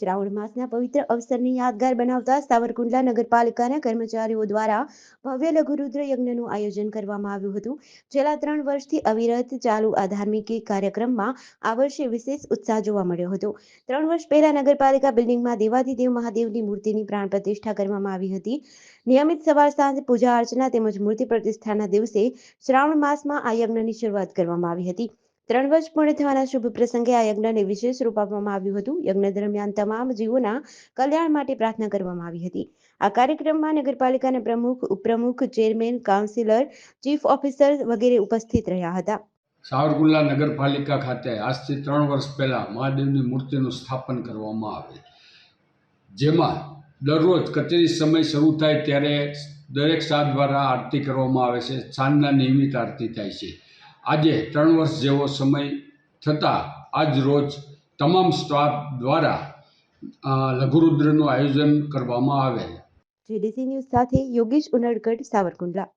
શ્રાવણ માસના પવિત્ર અવસરને યાદગાર બનાવતા સાવરકુંડલા નગરપાલિકાના કર્મચારીઓ દ્વારા ભવ્ય લઘુરુદ્ર યજ્ઞનું આયોજન કરવામાં આવ્યું હતું. છેલ્લા ત્રણ વર્ષથી અવિરત ચાલુ આ ધાર્મિક કાર્યક્રમમાં આ વર્ષે વિશેષ ઉત્સાહ જોવા મળ્યો હતો. ત્રણ વર્ષ પહેલા નગરપાલિકા બિલ્ડિંગમાં દેવાધિદેવ મહાદેવની મૂર્તિની પ્રાણ પ્રતિષ્ઠા કરવામાં આવી હતી. નિયમિત સવાર સાંજ, પૂજા અર્ચના તેમજ મૂર્તિ પ્રતિષ્ઠાના દિવસે શ્રાવણ માસમાં આ યજ્ઞની શરૂઆત કરવામાં આવી હતી. ત્રણ વર્ષ પૂર્ણ થવાના શુભ પ્રસંગે આ યજ્ઞને વિશેષ રૂપ આપવામાં આવ્યું હતું. યજ્ઞ દરમિયાન તમામ જીવોના કલ્યાણ માટે પ્રાર્થના કરવામાં આવી હતી. આ કાર્યક્રમમાં નગરપાલિકાના પ્રમુખ, ઉપપ્રમુખ, ચેરમેન, કાઉન્સિલર, ચીફ ઓફિસર વગેરે ઉપસ્થિત રહ્યા હતા. સાવરકુંડલા નગરપાલિકા ખાતે આજથી ત્રણ વર્ષ પહેલાં મહાદેવની મૂર્તિનું સ્થાપન કરવામાં આવે. જેમાં દરરોજ કચેરી સમય શરૂ થાય ત્યારે દરેક સ્ટાફ દ્વારા આરતી કરવામાં આવે છે. સાંજના નિયમિત આરતી થાય છે. આજે ત્રણ વર્ષ જેવો સમય થતાં આજ રોજ તમામ સ્ટાફ દ્વારા લઘુરુદ્રનું આયોજન કરવામાં આવેલ. જીડીસી ન્યૂઝ સાથે યોગેશ ઉનડકટ સાવરકુંડલા.